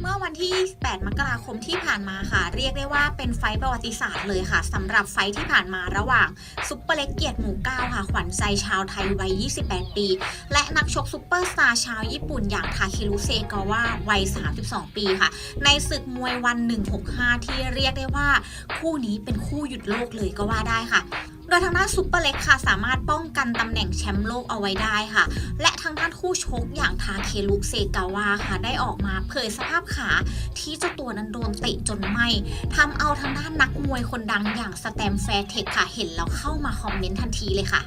เมื่อวันที่ 8 มกราคมที่ผ่านมาค่ะ เรียกได้ว่าเป็นไฟประวัติศาสตร์เลยค่ะสำหรับไฟที่ผ่านมาระหว่างซุปเปอร์เล็กเกียรติหมู่เก้าค่ะ ขวัญใจชาวไทยวัย 28 ปี และนักชกซุปเปอร์สตาร์ชาวญี่ปุ่นอย่างทาเครุเซกาวะวัย 32 ปีค่ะ ในศึกมวยวัน 165 ที่เรียกได้ว่า คู่นี้เป็นคู่หยุดโลกเลยก็ว่าได้ค่ะ โดยทางด้านซุปเปอร์เล็กค่ะ สามารถป้องกันตำแหน่งแชมป์โลกเอาไว้ได้ค่ะ และทางด้านคู่ชกอย่างทาเคลุเซกาวะค่ะ ได้ออกมาเผยสภาพขาที่เจ้าตัวนั้นโดนเตะจนไหมทำเอาทางด้านนักมวยคนดังอย่างสแตมแฟร์เทคค่ะ เห็นแล้วเข้ามาคอมเมนต์ทันทีเลยค่ะ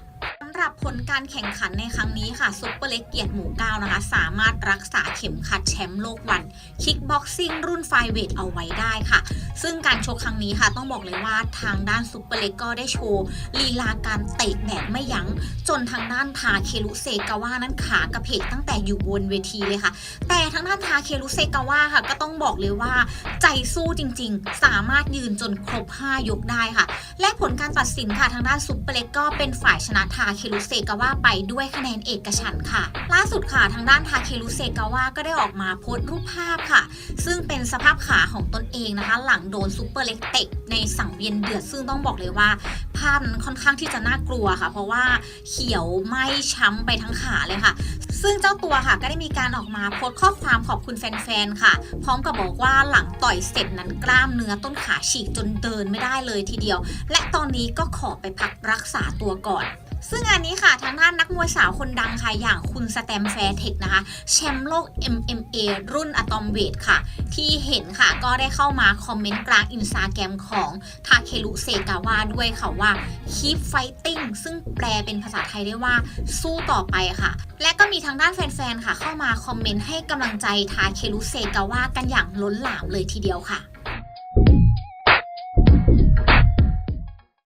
หรับผลการแข่งขันในครั้งนี้ค่ะซุปเปอร์เล็กเกียรติหมู่เก้านะคะ สามารถรักษาเข็มขัดแชมป์โลกวัน คิกบ็อกซิ่งรุ่นไฟเวทเอาไว้ได้ค่ะ ซึ่งการชกครั้งนี้ค่ะ ต้องบอกเลยว่าทางด้านซุปเปอร์เล็กก็ได้โชว์ลีลาการเตะแบบไม่ยัง้ง จนทางด้านทาเคลุเซกาวะนั้นขากระเพกตั้งแต่อยู่บนเวทีเลยค่ะ แต่ทางด้านทาเคลุเซกาวะค่ะ ก็ต้องบอกเลยว่า ใจสู้จริง ๆ สามารถยืนจนครบ5ยกได้ค่ะ และผลการตัดสินค่ะทางด้านซุปเปอร์เล็กก็เป็นฝ่ายชนะทาเคลเซกาวะไปด้วยคะแนนเอกฉันค่ะ ล่าสุดค่ะทางด้านทาเคลุเซกาวะก็ได้ออกมาโพสต์รูปภาพค่ะ ซึ่งเป็นสภาพขาของตนเองนะคะ หลังโดนซุปเปอร์เล็กเตะในสังเวียนเดือดซึ่งต้องบอกเลยว่า ภาพนั้นค่อนข้างที่จะน่ากลัวค่ะ เพราะว่าเขียวไหม้ช้ำไปทั้งขาเลยค่ะ ซึ่งเจ้าตัวค่ะก็ได้มีการออกมาโพสต์ข้อความขอบคุณแฟนๆค่ะ พร้อมกับบอกว่าหลังต่อยเสร็จนั้นกล้ามเนื้อต้นขาฉีกจนเดินไม่ได้เลยทีเดียว และตอนนี้ก็ขอไปพักรักษาตัวก่อน ซึ่งงานนี้ค่ะทางด้านนักมวยสาวคนดังค่ะอย่างคุณสแตมแฟร์เทคนะคะ แชมป์โลก MMA รุ่นอะตอมเวทค่ะ ที่เห็นค่ะก็ได้เข้ามาคอมเมนต์กลางอินสตาแกรมของทาเคลุเซกาวะด้วยค่ะว่า keep fighting ซึ่งแปลเป็นภาษาไทยได้ว่าสู้ต่อไปค่ะ และก็มีทางด้านแฟนๆค่ะ เข้ามาคอมเมนต์ให้กำลังใจทาเคลุเซกาวะกันอย่างล้นหลามเลยทีเดียวค่ะ